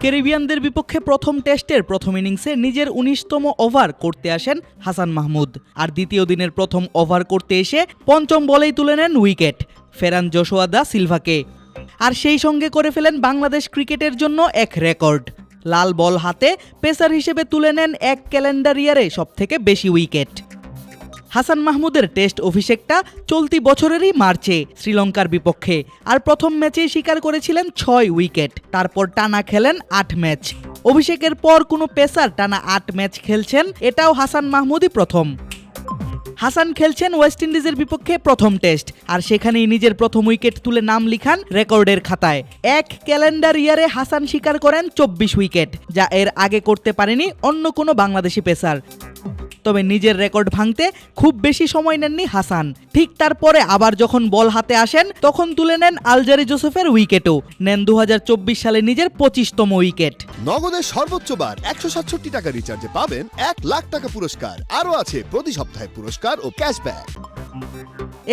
ক্যারিবিয়ানদের বিপক্ষে প্রথম টেস্টের প্রথম ইনিংসে নিজের উনিশতম ওভার করতে আসেন হাসান মাহমুদ। আর দ্বিতীয় দিনের প্রথম ওভার করতে এসে পঞ্চম বলেই তুলে নেন উইকেট, ফেরান জোশোয়া দা সিলভাকে। আর সেই সঙ্গে করে ফেলেন বাংলাদেশ ক্রিকেটের জন্য এক রেকর্ড। লাল বল হাতে পেসার হিসেবে তুলে নেন এক ক্যালেন্ডার ইয়ারে সবথেকে বেশি উইকেট। হাসান মাহমুদের টেস্ট অভিষেকটা চলতি বছরেরই মার্চে শ্রীলঙ্কার বিপক্ষে। আর প্রথম ম্যাচেই স্বীকার করেছিলেন ছয় উইকেট। তারপর টানা খেলেন আট ম্যাচ। অভিষেকের পর কোনো পেসার টানা আট ম্যাচ খেলছেন, এটাও হাসান মাহমুদই প্রথম। হাসান খেলছেন ওয়েস্ট ইন্ডিজের বিপক্ষে প্রথম টেস্ট, আর সেখানেই নিজের প্রথম উইকেট তুলে নাম লিখান রেকর্ডের খাতায়। এক ক্যালেন্ডার ইয়ারে হাসান স্বীকার করেন চব্বিশ উইকেট, যা এর আগে করতে পারেনি অন্য কোনো বাংলাদেশি পেসার। তবে নিজের রেকর্ড ভাঙতে খুব বেশি সময় নেননি হাসান। ঠিক তারপরে আবার যখন বল হাতে আসেন, তখন তুলে নেন আলজারি জোসেফের উইকেটও। নেন দু হাজার চব্বিশ সালে নিজের পঁচিশতম উইকেট। নগদের সর্বোচ্চ বার একশো সাতষট্টি টাকা রিচার্জে পাবেন এক লাখ টাকা পুরস্কার। আরও আছে প্রতি সপ্তাহে পুরস্কার ও ক্যাশব্যাক।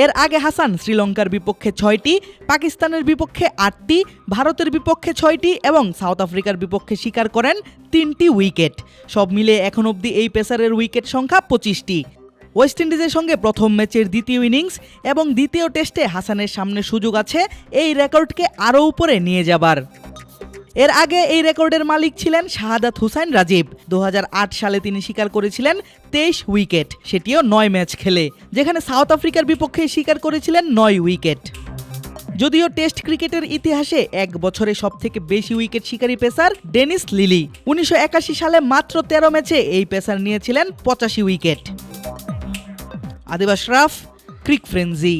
এর আগে হাসান শ্রীলঙ্কার বিপক্ষে ছয়টি, পাকিস্তানের বিপক্ষে আটটি, ভারতের বিপক্ষে ছয়টি এবং সাউথ আফ্রিকার বিপক্ষে স্বীকার করেন তিনটি উইকেট। সব মিলে এখন অবধি এই পেসারের উইকেট সংখ্যা পঁচিশটি। ওয়েস্ট ইন্ডিজের সঙ্গে প্রথম ম্যাচের দ্বিতীয় ইনিংস এবং দ্বিতীয় টেস্টে হাসানের সামনে সুযোগ আছে, এই রেকর্ডকে আরও উপরে নিয়ে যাবার। এর আগে এই রেকর্ডের মালিক ছিলেন শাহাদাত হুসাইন রাজীব। দু হাজার আট সালে তিনি স্বীকার করেছিলেন তেইশ উইকেট, সেটিও নয় ম্যাচ খেলে, যেখানে সাউথ আফ্রিকার বিপক্ষে স্বীকার করেছিলেন নয় উইকেট। যদিও টেস্ট ক্রিকেটের ইতিহাসে এক বছরে সবথেকে বেশি উইকেট শিকারী পেসার ডেনিস লিলি। উনিশশো একাশি সালে মাত্র তেরো ম্যাচে এই পেসার নিয়েছিলেন পঁচাশি উইকেট। আদিবাস রাফ, ক্রিক ফ্রেন্জি